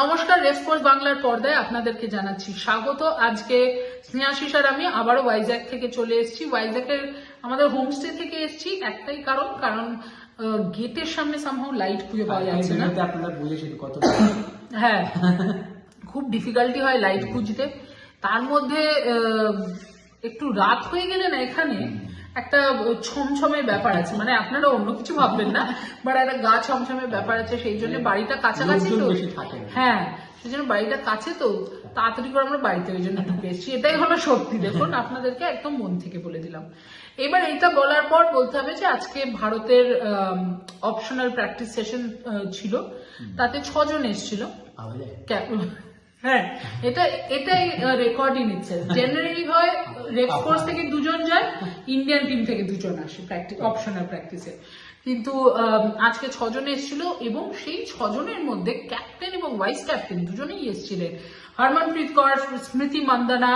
নমস্কার রেসপন্স বাংলার পর্দায় আপনাদেরকে জানাচ্ছি স্বাগত। আজকে স্নেহাশিস আর আমি আবারও ওয়াইজ্যাক থেকে চলে এসেছি। ওয়াইজ্যাকের আমাদের হোমস্টে থেকে এসেছি একটাই কারণ কারণ গেটের সামনে সামহাও লাইট খুঁজে পাওয়া যাচ্ছে না। আপনারা বুঝেছেন কত হ্যাঁ খুব ডিফিকাল্টি হয় লাইট খুঁজতে তার মধ্যে একটু রাত হয়ে গেলে না এখানে একটা ছমছমের ব্যাপার আছে। মানে আপনারা অন্য কিছু ভাববেন না বাট একটা গা ছমছমের ব্যাপার আছে সেই জন্য বাড়িটা কাছাকাছি তো। থাকে। হ্যাঁ সেই জন্য বাড়িটা কাছে তো তাড়াতাড়ি করে আমরা বাড়িতে ওই জন্য ঢুকে এসেছি। এটাই হলো সত্যি দেখুন আপনাদেরকে একদম মন থেকে বলে দিলাম। এবার এটা বলার পর বলতে হবে যে আজকে ভারতের অপশনাল প্র্যাকটিস সেশন ছিল। তাতে ছজন এসেছিল। হ্যাঁ এটা এটাই রেকর্ডই নিচ্ছে। জেনারেলি হয় রেড থেকে দুজন যায় ইন্ডিয়ান টিম থেকে দুজন আসে প্র্যাকটিস অপশনাল প্র্যাকটিসে কিন্তু আজকে ছজন এসেছিল এবং সেই ছজনের মধ্যে ক্যাপ্টেন এবং ভাইস ক্যাপ্টেন দুজনেই এসেছিলেন। হরমনপ্রীত কর স্মৃতি মান্দানা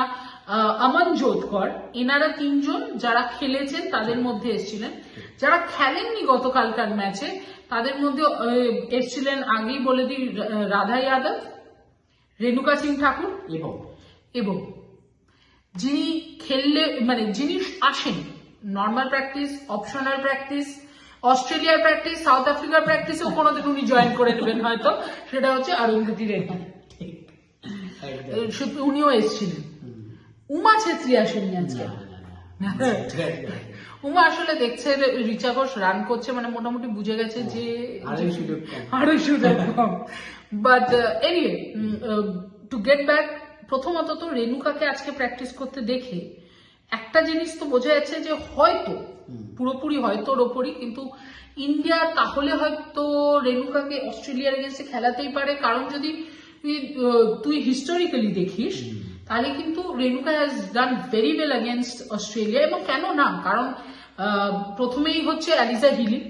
আহ, আমান জোধকর এনারা তিনজন যারা খেলেছেন তাদের মধ্যে এসেছিলেন। যারা খেলেননি গতকালকার ম্যাচে তাদের মধ্যে এসেছিলেন আগেই বলে দিই রাধা যাদব রেণুকা সিং ঠাকুর এবং এবং যিনি খেললে মানে যিনি আসেন নর্মাল প্র্যাকটিস অপশনাল প্র্যাকটিস অস্ট্রেলিয়ার প্র্যাকটিস সাউথ আফ্রিকার প্র্যাকটিসেও কোনোদিন উনি জয়েন করে নেবেন হয়তো সেটা হচ্ছে অরুন্ধতি রেড্ডি উনিও এসেছিলেন। উমা ছেত্রী আসেননি আজকে। উমা আসলে দেখছে রিচা ঘোষ রান করছে মানে মোটামুটি বুঝে গেছে যে আরও সুযোগ কম but anyway to get back প্রথমত তো রেণুকাকে আজকে প্র্যাকটিস করতে দেখে একটা জিনিস তো বোঝা যাচ্ছে যে হয়তো। পুরোপুরি হয়তোর ওপরই কিন্তু ইন্ডিয়া তাহলে হয়তো রেণুকাকে অস্ট্রেলিয়ার এগেন্সে খেলাতেই পারে। কারণ যদি তুই তুই হিস্টোরিক্যালি দেখিস তাহলে কিন্তু Renuka has done very well against Australia এবং কেন না? কারণ প্রথমেই হচ্ছে অ্যালিজা হিলি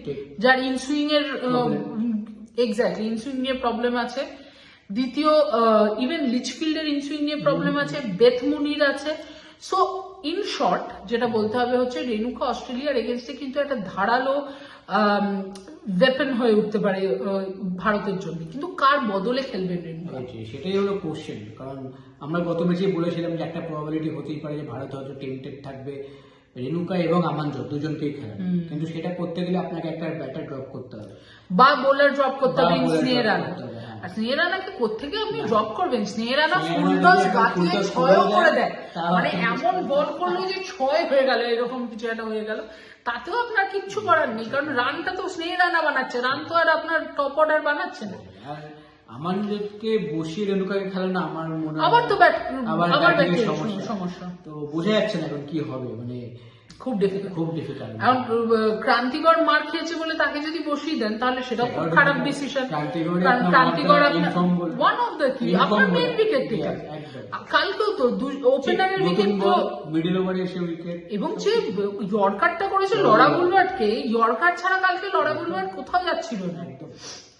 যার ইনসুইং এর. এক্স্যাক্টলি ইনসুইং নিয়ে প্রবলেম আছে। দ্বিতীয় ইভেন লিচফিল্ডের ইনসুইং নিয়ে প্রবলেম আছে বেথ মুনির আছে। সো ইন শর্ট যেটা বলতে হবে হচ্ছে রেণুকা অস্ট্রেলিয়ার এগেনস্টে কিন্তু একটা ধারালো ওয়েপন হয়ে উঠতে পারে ভারতের জন্য। কিন্তু কার বদলে খেলবেন রেণুকা এই যে, সেটাই হলো কোশ্চেন কারণ আমরা গত ম্যাচে বলেছিলাম যে একটা প্রবাবিলিটি হতেই পারে যে ভারত হয়তো টেন্টেড থাকবে রেণুকা এবং আমানজো দুজনকেই খেলা কিন্তু সেটা করতে গেলে আপনাকে একটা ব্যাটার ড্রপ করতে হবে। বা বোলার ড্রপ করতে হবে। আর স্নেহ রানাকে কোথেকে আপনি ড্রপ করবেন? স্নেহ রানা ছয়ও করে দেয়, মানে এমন বল করল যে ছয় হয়ে গেল এরকম কিছু একটা হয়ে গেল। তাতেও আপনার কিচ্ছু করার নেই কারণ রানটা তো স্নেহ রানা বানাচ্ছে রান তো আর আপনার টপ অর্ডার বানাচ্ছে না। আমানজোকে বসিয়ে রেণুকাকে খেলানো আমার মনে হয় আবার তো ব্যাট আবার। সমস্যা। তো বোঝা যাচ্ছে না এখন কি হবে মানে খুব ডিফিকাল্ট খুব ডিফিকাল্ট এখন ক্রান্তিগড় মার খেয়েছে বলে তাকে যদি বসিয়ে দেন তাহলে সেটাও খুব খারাপ ডিসিশন ক্রান্তিগড়ে ওয়ান অফ দ্য কি আপনার মেন উইকেট টেকার Yes, কালকেও তো ওপেনারের উইকেট তো মিডল ওভারে এসে উইকেট এবং যে ইয়র্কারটা করেছে লড়া বুলওয়ার্ডকে ইয়র্কার ছাড়া কালকে লড়া বুলওয়ার্ড কোথাও যাচ্ছিল না।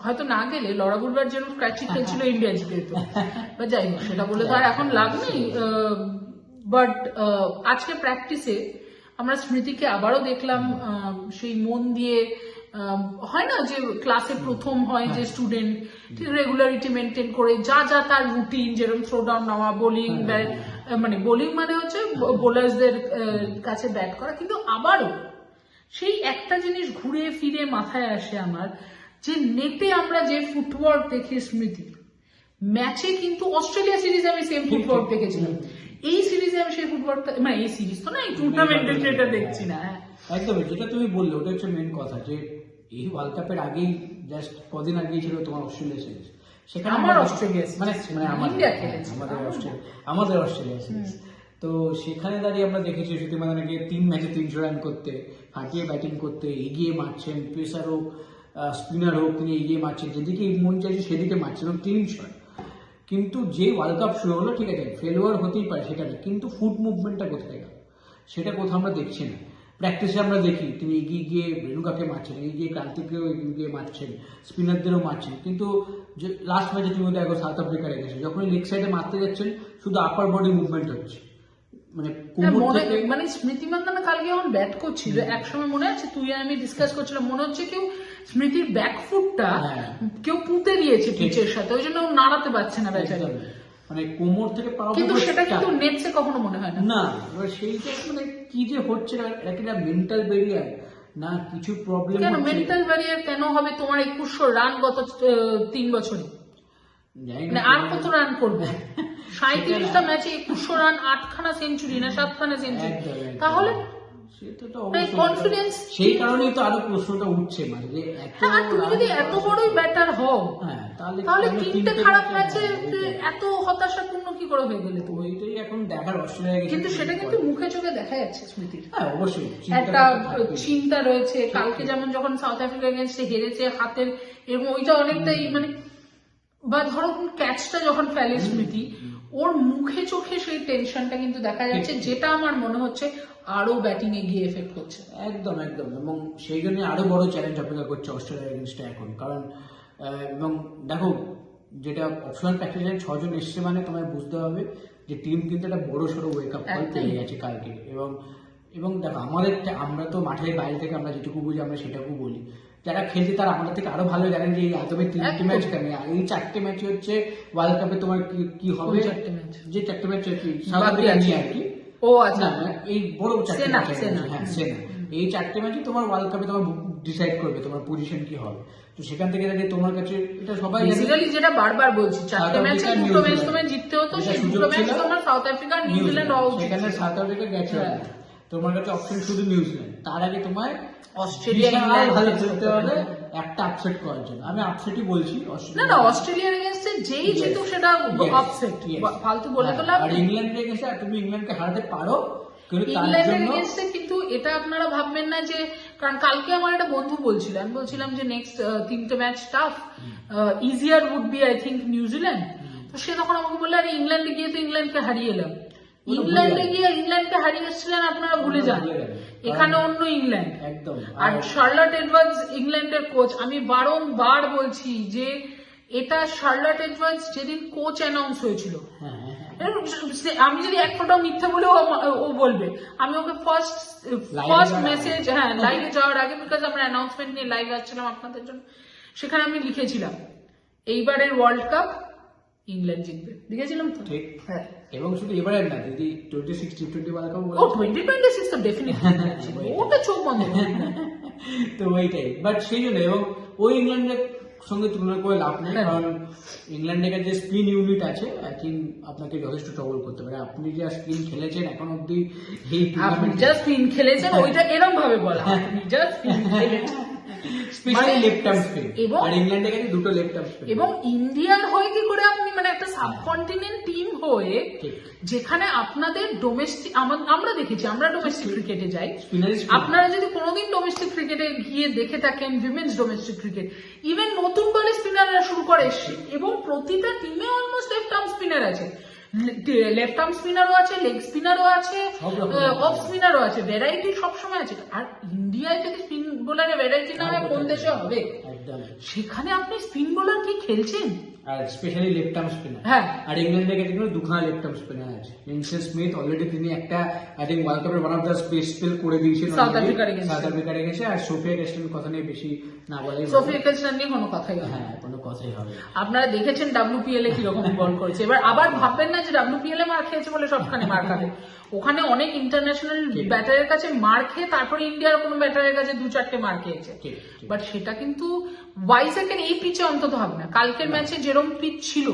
হয়তো না গেলে লড়া বুলওয়ার্ড যেন স্ক্র্যাচি খেলছিল ইন্ডিয়া জিতে যেত বা যাই হোক সেটা বলে তো আর এখন লাভ নেই বাট আজকে প্র্যাকটিসে আমরা স্মৃতিকে আবারও দেখলাম সেই মন দিয়ে হয় না যে ক্লাসে প্রথম হয় যে স্টুডেন্ট রেগুলারিটি মেনটেন করে যা যা তার রুটিন যেরকম থ্রো ডাউন নেওয়া বোলিং মানে বোলিং মানে হচ্ছে বোলার্সদের কাছে ব্যাট করা। কিন্তু আবারও সেই একটা জিনিস ঘুরে ফিরে মাথায় আসে আমার যে নেটে আমরা যে ফুটওয়ার্ক দেখি স্মৃতি ম্যাচে কিন্তু অস্ট্রেলিয়া সিরিজে আমি সেম ফুটওয়ার্ক দেখেছিলাম। এই সিরিজে আমি সেই ফুটওয়ার্ক মানে এই সিরিজ তো না এই টুর্নামেন্টের যেটা দেখছি না হ্যাঁ। একদম যেটা তুমি বললে ওটা হচ্ছে মেন কথা যে এই ওয়ার্ল্ড কাপের আগেই জাস্ট কদিন আগেই ছিল তোমার অস্ট্রেলিয়া সিরিজ সেখানে আমার অস্ট্রেলিয়া মানে মানে আমাদের হ্যাঁ, অস্ট্রেলিয়া। আমাদের অস্ট্রেলিয়া সিরিজ তো সেখানে দাঁড়িয়ে আমরা দেখেছি সত্যি মানে তিন ম্যাচে তিনশো রান করতে ফাটিয়ে ব্যাটিং করতে এগিয়ে মারছেন পেসার হোক স্পিনার হোক তিনি এগিয়ে মারছেন যেদিকে মন চাইছে সেদিকে মারছেন এবং তিন ছয় কিন্তু যে ওয়ার্ল্ড কাপ শুরু হলো ঠিক আছে ফেলোয়ার হতেই পারে সেটা না। কিন্তু ফুট মুভমেন্টটা কোথায় গেল? সেটা কোথাও আমরা দেখছি না। প্র্যাকটিসে আমরা দেখি তিনি এগিয়ে গিয়ে রেণুকাকে মারছেন এগিয়ে গিয়ে ক্রান্তিকেও এগিয়ে গিয়ে মারছেন স্পিনারদেরও মারছেন। কিন্তু যে লাস্ট ম্যাচে তুমি দেখো সাউথ আফ্রিকার এগেছে যখন লেগ সাইডে মারতে যাচ্ছেন শুধু আপার বডি মুভমেন্ট হচ্ছে। মানে মনে থেকে মানে স্মৃতি মান্দানা কালকে যখন ব্যাট করছিল একসময় মনে আছে? তুই আর আমি ডিসকাস করছিলাম মনে হচ্ছে কেউ স্মৃতির ব্যাকফুটটা। কেউ পুঁতে দিয়েছে পিচের সাথে ওই জন্য নাড়াতে পারছে না বেচারি মানে কোমর থেকে পা কিন্তু সেটা কিন্তু। নেটসে কখনো মনে হয় না। না এবার সেইটা মানে কি যে হচ্ছে না, মেন্টাল বেরিয়ার না কিছু প্রবলেম কেন মেন্টাল ব্যারিয়ার কেন হবে তোমার একুশশো রান গত তিন বছরে? মানে আর কত রান করবে? সাঁত্রিশটা ম্যাচে একুশশো রান আটখানা সেঞ্চুরি না সাতখানা সেঞ্চুরি। তাহলে তো মানে সেই কারণেই তো আরও প্রশ্নটা উঠছে মানে যে এত হ্যাঁ তুমি যদি এত বড়ই ব্যাটার হও হ্যাঁ তাহলে তিনটে খারাপ ম্যাচে এত হতাশাপূর্ণ কি করে হয়ে গেলে তুমি? ওইটাই এখন দেখার অস্ট্রেলিয়া গেছে। কিন্তু সেটা কিন্তু মুখে চোখে দেখা যাচ্ছে স্মৃতির হ্যাঁ অবশ্যই। একটা তো। চিন্তা রয়েছে। কালকে যেমন যখন সাউথ আফ্রিকা এগেনস্টে হেরেছে হাতের এবং ওইটা অনেকটাই মানে বা ধরো ক্যাচটা যখন ফেলে স্মৃতি ওর মুখে চোখে সেই টেনশনটা কিন্তু দেখা যাচ্ছে যেটা আমার মনে হচ্ছে আরও ব্যাটিং এ গিয়ে এফেক্ট করছে একদম একদম। এবং সেই জন্য আরও বড় চ্যালেঞ্জ অপেক্ষা করছে অস্ট্রেলিয়ার এগেনস্টে এখন। কারণ এবং দেখো যেটা অপশনাল প্র্যাকটিসে ছজন এসছে মানে তোমায় বুঝতে হবে যে টিম কিন্তু একটা বড় সড়ো ওয়েক আপ কল পেয়ে গেছে কালকে। এবং এবং দেখো আমাদের আমরা তো মাঠের বাইরে থেকে আমরা যেটুকু বুঝি আমরা সেটুকু বলি। যারা খেলছে তারা আমাদের থেকে আরও ভালো জানেন যে এই আগামী তিনটে ম্যাচ কেন এই চারটে ম্যাচ হচ্ছে ওয়ার্ল্ড কাপে তোমার কি কি হবে। যে চারটে ম্যাচ আর কি। ও আচ্ছা না, না, এই বড় চারটে সেনা, সেনা। হ্যাঁ সেনা এই চারটে ম্যাচই তোমার ওয়ার্ল্ড কাপে তোমার ডিসাইড করবে তোমার পজিশন কি হবে। তো সেখান থেকে দাঁড়িয়ে তোমার কাছে এটা সবাই বেসিক্যালি যেটা বারবার বলছি চারটে ম্যাচে দুটো ম্যাচ। তোমায় জিততে হতো সেই দুটো ম্যাচ তোমার সাউথ আফ্রিকা নিউজিল্যান্ড হওয়া উচিত সেখানে সাউথ আফ্রিকা গেছে। হ্যাঁ। তোমার কাছে অপশন শুধু নিউজিল্যান্ড তার আগে তোমার অস্ট্রেলিয়া, ভালো খেলতে হবে। একটা আপসেট করার জন্য। আমি আপসেটই বলছি না না অস্ট্রেলিয়ার এগেনস্টে যেই. জিতুক সেটা অফসেট ফালতু বলে তো হ্যাঁ, লাভ আর নেই। ইংল্যান্ডে তুমি ইংল্যান্ডকে হারাতে পারো। কিন্তু ইংল্যান্ডের এগেনস্টে কিন্তু এটা আপনারা ভাববেন না যে কারণ কালকে আমার একটা বন্ধু বলছিল আমি বলছিলাম যে নেক্সট তিনটে match tough easier would be I think New Zealand তো সে তখন আমাকে বলল আরে ইংল্যান্ডে গিয়ে তো ইংল্যান্ডকে হারিয়ে এলাম। ইংল্যান্ডে গিয়ে ইংল্যান্ডকে হারিয়ে এসেছিলেন আপনারা ভুলে যান। এখানে অন্য ইংল্যান্ড একদম। আর শার্লট এডওয়ার্ডস ইংল্যান্ডের কোচ আমি বারংবার বলছি যে এটা শার্লট এডওয়ার্ডস যেদিন কোচ অ্যানাউন্স হয়েছিল। হ্যাঁ হ্যাঁ হ্যাঁ। আমি যদি এক ফোটাও মিথ্যে বলেও ও- ও বলবে আমি ওকে ফার্স্ট ফার্স্ট মেসেজ হ্যাঁ লাইভে যাওয়ার আগে বিকজ আমরা অ্যানাউন্সমেন্ট নিয়ে লাইভ আসছিলাম আপনাদের জন্য। সেখানে আমি লিখেছিলাম এইবারের ওয়ার্ল্ড কাপ ইংল্যান্ড জিতবে। লিখেছিলাম তো? ঠিক। হ্যাঁ। এবং শুধু এবারের না দিদি twenty six T twenty world cup ও টোয়েন্টি টোয়েন্টি সিক্স তো ডেফিনেটলি ওটা চোখ বন্ধ তো ওইটাই। বাট সেই জন্য এবং ওই ইংল্যান্ডের সঙ্গে তুলনা করে লাভ নেই হ্যাঁ। কারণ ইংল্যান্ডের কাছে যে স্পিন ইউনিট আছে আই থিঙ্ক আপনাকে যথেষ্ট ট্রবল করতে পারে। আপনি যা স্পিন খেলেছেন এখন অব্দি এই আপনি জাস্ট স্পিন খেলেছেন ওইটা এরকম ভাবে বলা। আপনি জাস্ট স্পিন খেলেছেন। মানে- লেফট আর্ম স্পিন আর ইংল্যান্ডের কাছে দুটো লেফট আর্ম স্পিন এবং ইন্ডিয়ার হয়ে কি করে আপনি মানে একটা সাবকন্টিনেন্ট টিম হয়ে যেখানে আপনাদের ডোমেস্টিক আমরা দেখেছি আমরা ডোমেস্টিক ক্রিকেটে যাই। আপনারা যদি কোনোদিন ডোমেস্টিক ক্রিকেটে গিয়ে দেখে থাকেন উইমেন্স ডোমেস্টিক ক্রিকেট ইভেন নতুন বলে স্পিনাররা শুরু করে এসছে এবং প্রতিটা টিমে অলমোস্ট লেফট আর্ম স্পিনার আছে। লেফট আর্ম স্পিনারও আছে লেগ স্পিনারও আছে। অফ স্পিনারও আছে। ভ্যারাইটি সবসময় আছে। আর ইন্ডিয়ায় যদি স্পিন বোলারের ভ্যারাইটি না হয় কোন দেশে হবে? একদম সেখানে আপনি স্পিন বোলার কি খেলছেন? আর স্পেশালি লেফট আর্ম স্পিনার হ্যাঁ। আর ইংল্যান্ডের কাছে কিন্তু দুখানা লেফট আর্ম স্পিনার আছে স্মিথ অলরেডি তিনি একটা আই থিঙ্ক ওয়ার্ল্ড কাপের ওয়ান অফ দ্য স্পেল করে দিয়েছেন South Africa র সাউথ আফ্রিকার গেছে আর সোফিয়া ক্যাস্টেন কথা নিয়ে বেশি না ভালো। সোফিয়া নিয়ে কোনো কথাই হবে হ্যাঁ কোনো কথাই হবে আপনারা দেখেছেন ডাব্লিউপিএল এ কীরকম বল করেছে। এবার আবার ভাববেন না যে ডাব্লিউপিএল এ মার খেয়েছে বলে সবখানে মার খাবে। ওখানে অনেক ইন্টারন্যাশনাল ব্যাটারের কাছে মার খেয়ে তারপরে ইন্ডিয়ার কোনো ব্যাটারের কাছে দু চারটে মার খেয়েছে। বাট সেটা কিন্তু ওয়াইসেকের এই পিচে অন্তত হবে না। কালকের ম্যাচে যেরকম পিচ ছিল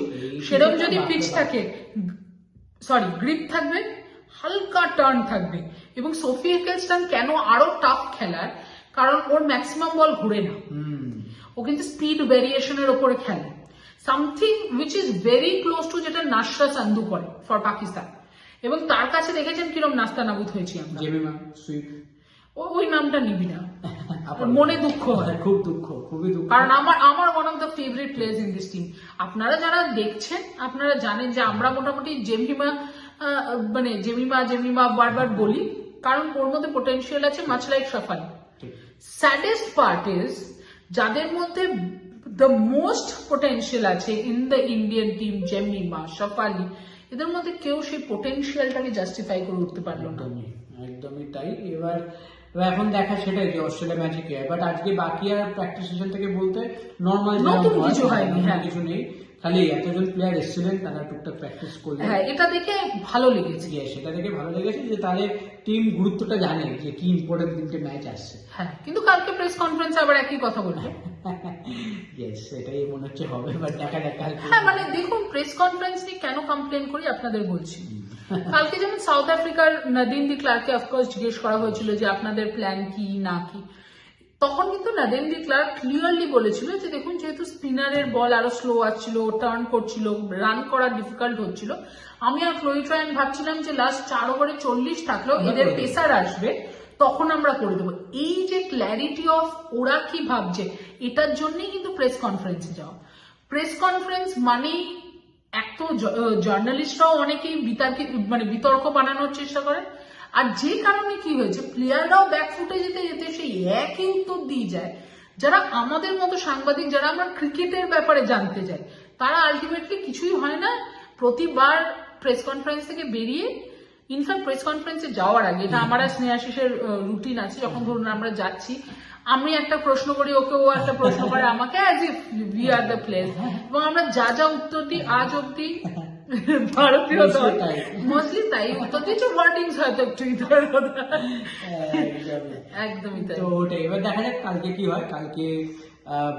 সেরকম যদি পিচ থাকে সরি গ্রিপ থাকবে হালকা টার্ন থাকবে। এবং সোফিয়া কেলস্টান কেন আরও টাফ খেলার? কারণ ওর ম্যাক্সিমাম বল ঘুরে না। ও কিন্তু স্পিড ভেরিয়েশনের ওপরে খেলে। Something which is very close to যেটা নাসরা সান্ধু করে ফর পাকিস্তান এবং তার কাছে দেখেছেন কিরম নাস্তা নাবুদ হয়েছি আমরা। Jemimah sweet. ওই নামটা নিবি না। মনে দুঃখ হয়। খুব দুঃখ খুবই দুঃখ। কারণ আমার আমার one of the favourite players in this team আপনারা যারা দেখছেন আপনারা জানেন যে আমরা মোটামুটি জেমিমা মানে জেমিমা জেমিমা বারবার বলি কারণ ওর মধ্যে পোটেনশিয়াল আছে মাছ like safari saddest part is যাদের মধ্যে দ্য মোস্ট পোটেনশিয়াল আছে in the Indian team Jemimah Shafali এদের মধ্যে কেউ সেই পোটেনশিয়ালটাকে জাস্টিফাই করে উঠতে পারল না। একদমই তাই। এবার এখন দেখা সেটাই যে অস্ট্রেলিয়া ম্যাচে কে বাট আজকে বাকি আর প্র্যাকটিস সেশন থেকে বলতে নর্মাল কিছু হয়নি, হ্যাঁ। কিছু নেই। খালি এতজন প্লেয়ার এসেছিলেন তারা টুকটাক প্র্যাকটিস করলেন। হ্যাঁ এটা দেখে ভালো লেগেছে। সেটা দেখে ভালো লেগেছে যে তাহলে টিম গুরুত্বটা জানে যে কি ইম্পর্টেন্ট তিনটে ম্যাচ আসছে। হ্যাঁ কিন্তু কালকে প্রেস কনফারেন্স আবার একই কথা বলবে। ইয়েস সেটাই মনে হচ্ছে হবে বাট দেখা যাক হ্যাঁ মানে দেখুন প্রেস কনফারেন্স নিয়ে কেন কমপ্লেন করি আপনাদের বলছি। কালকে যেমন সাউথ আফ্রিকার নদিন দি ক্লার্ককে অফকোর্স জিজ্ঞেস করা হয়েছিল যে আপনাদের প্ল্যান কি না কি। তখন কিন্তু নদিন দি ক্লার্ক ক্লিয়ারলি বলেছিল যে দেখুন যেহেতু স্পিনারের বল আরও স্লো আসছিল টার্ন করছিল রান করা ডিফিকাল্ট হচ্ছিল আমি আর রায়ন ভাবছিলাম যে লাস্ট চার ওভারে চল্লিশ থাকলেও এদের পেসার আসবে তখন আমরা করে দেবো। এই যে ক্ল্যারিটি অফ ওরা কি ভাবছে এটার জন্যই কিন্তু প্রেস কনফারেন্সে যাওয়া প্রেস কনফারেন্স মানেই এক তো জার্নালিস্টরাও অনেকেই বিতর্ক মানে বিতর্ক বানানোর চেষ্টা করে। আর যে কারণে কি হয়েছে প্লেয়াররাও ব্যাকফুটে যেতে যেতে সেই একই উত্তর দিয়ে যায়। যারা আমাদের মতো সাংবাদিক, যারা আমরা ক্রিকেটের ব্যাপারে জানতে চাই, তারা আলটিমেটলি কিছুই হয় না। প্রতিবার প্রেস কনফারেন্স থেকে বেরিয়ে ইনফ্যাক্ট প্রেস কনফারেন্সে যাওয়ার আগে, এটা আমার স্নেহাশিসের রুটিন আছে, যখন ধরুন আমরা যাচ্ছি, আমি একটা প্রশ্ন করি ওকে ও একটা প্রশ্ন করে আমাকে as if we are the place এবং আমরা যা যা উত্তর দিই, আজ অব্দি ভারতীয় Mostly মোস্টলি তাই উত্তর ওয়ার্ডিংস হয়তো একটু ইধার একদমই। একদমই তাই। তো ওটাই। এবার দেখা যাক কালকে কি হয়। কালকে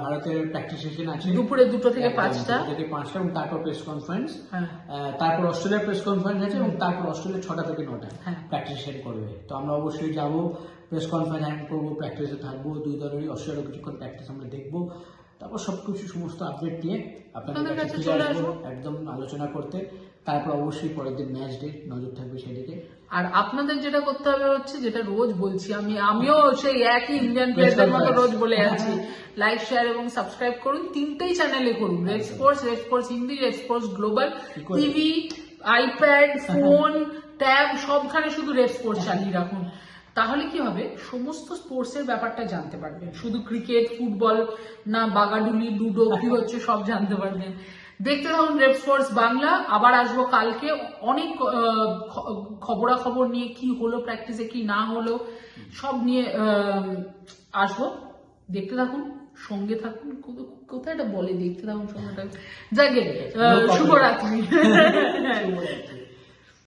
ভারতের প্র্যাকটিস সেশন আছে। দুপুরে দুটো থেকে পাঁচটা। থেকে পাঁচটা এবং তারপর প্রেস কনফারেন্স হ্যাঁ। তারপর অস্ট্রেলিয়ার প্রেস কনফারেন্স আছে এবং তারপর অস্ট্রেলিয়া ছটা থেকে নটা। প্র্যাকটিস সেশন করবে। তো আমরা অবশ্যই যাব প্রেস কনফারেন্স করব প্র্যাকটিসে থাকব। দুই দলেরই অস্ট্রেলিয়া কিছুক্ষণ প্র্যাকটিস আমরা দেখব। তারপর সবকিছু সমস্ত আপডেট নিয়ে আপনাদের কাছে চলে আসব আসব। একদম আলোচনা করতে। তারপর অবশ্যই পরের দিন ম্যাচ ডে নজর থাকবে সেদিকে আর আপনাদের যেটা করতে হবে হচ্ছে যেটা রোজ বলছি আমি আমিও সেই একই ইন্ডিয়ান প্লেয়ারদের মতো রোজ বলে আছি। লাইক শেয়ার এবং সাবস্ক্রাইব করুন। তিনটেই চ্যানেলে করুন। Red Sports Red Sports Hindi Red Sports global TV iPad phone tab সবখানে শুধু রেড স্পোর্টস চালিয়ে রাখুন। তাহলে কি হবে? সমস্ত স্পোর্টস এর ব্যাপারটা জানতে পারবেন শুধু ক্রিকেট ফুটবল না বাগাডুলি লুডো কি হচ্ছে সব জানতে পারবেন দেখতে থাকুন রেড স্পোর্টস বাংলা। আবার আসব কালকে। অনেক খবরাখবর নিয়ে কি হলো প্র্যাকটিসে কি না হলো সব নিয়ে আসব। দেখতে থাকুন সঙ্গে থাকুন। কোথায় এটা বলে দেখতে থাকুন সঙ্গে থাকুন। যাকে শুভরাত্রি।